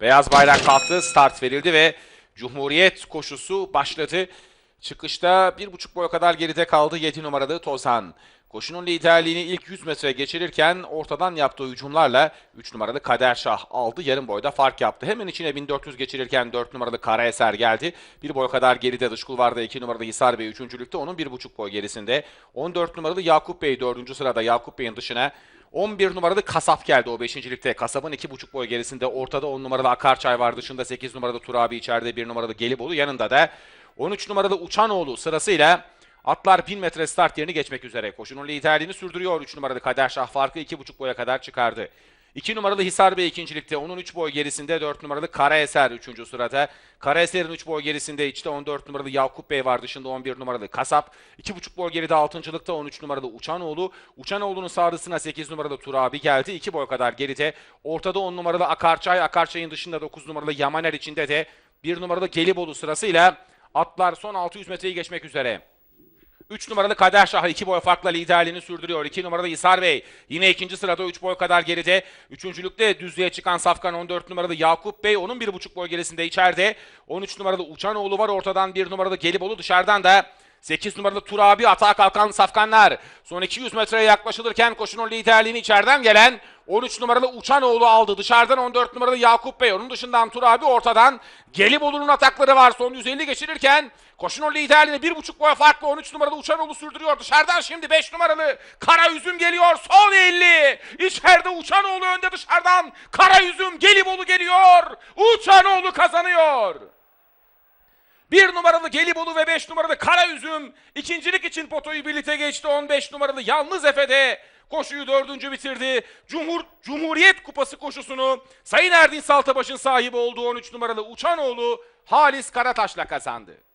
Beyaz bayrak kalktı, start verildi ve Cumhuriyet koşusu başladı. Çıkışta bir buçuk boya kadar geride kaldı 7 numaralı Tozan. Koşunun liderliğini ilk 100 metre geçirirken ortadan yaptığı hücumlarla 3 numaralı Kader Şah aldı. Yarım boyda fark yaptı. Hemen içine 1400 geçirirken 4 numaralı Karaeser geldi. Bir boy kadar geride dış kulvarda 2 numaralı Hisar Bey 3. Onun 1,5 boy gerisinde. 14 numaralı Yakup Bey 4. sırada Yakup Bey'in dışına 11 numaralı Kasap geldi o 5. ligde. Kasap'ın 2,5 boy gerisinde. Ortada 10 numaralı Akarçay var. Dışında 8 numaralı Turabi içeride 1 numaralı Gelibolu. Yanında da 13 numaralı Uçanoğlu sırasıyla atlar 1000 metre start yerini geçmek üzere. Koşunun liderliğini sürdürüyor 3 numaralı Kader Şah farkı 2,5 boya kadar çıkardı. 2 numaralı Hisar Bey ikincilikte. Onun 3 boy gerisinde 4 numaralı Karaeser 3. sırada. Karaeser'in 3 boy gerisinde içte 14 numaralı Yakup Bey var. Dışında 11 numaralı Kasap. 2,5 boy geride 6.lıkta 13 numaralı Uçanoğlu. Uçanoğlu'nun sağrısına 8 numaralı Turabi geldi. 2 boy kadar geride. Ortada 10 numaralı Akarçay. Akarçay'ın dışında 9 numaralı Yamaner içinde de 1 numaralı Gelibolu sırasıyla atlar son 600 metreyi geçmek üzere. 3 numaralı Kader Şah 2 boy farkla liderliğini sürdürüyor. 2 numaralı İsar Bey yine ikinci sırada 3 boy kadar geride. Üçüncülükte düzlüğe çıkan Safkan 14 numaralı Yakup Bey onun 1,5 boy gerisinde içeride. 13 numaralı Uçanoğlu var ortadan 1 numaralı Gelibolu dışarıdan da 8 numaralı Turabi atağa kalkan Safkanlar. Son 200 metreye yaklaşılırken koşunun liderliğini içeriden gelen 13 numaralı Uçanoğlu aldı. Dışarıdan 14 numaralı Yakup Bey. Onun dışından Turabi ortadan. Gelibolu'nun atakları var. Son 150 geçirirken koşunun liderliğini 1,5 boy farklı 13 numaralı Uçanoğlu sürdürüyor. Dışarıdan şimdi 5 numaralı Kara Üzüm geliyor. Son 50. İçeride Uçanoğlu önde dışarıdan. Kara Üzüm Gelibolu geliyor. Uçanoğlu kazanıyor. Bir numaralı Gelibolu ve 5 numaralı Karaüzüm ikincilik için potoyu birlikte geçti. 15 numaralı Yalnız Efe'de koşuyu dördüncü bitirdi. Cumhur Cumhuriyet Kupası koşusunu Sayın Erdin Saltabaş'ın sahibi olduğu 13 numaralı Uçanoğlu Halis Karataş'la kazandı.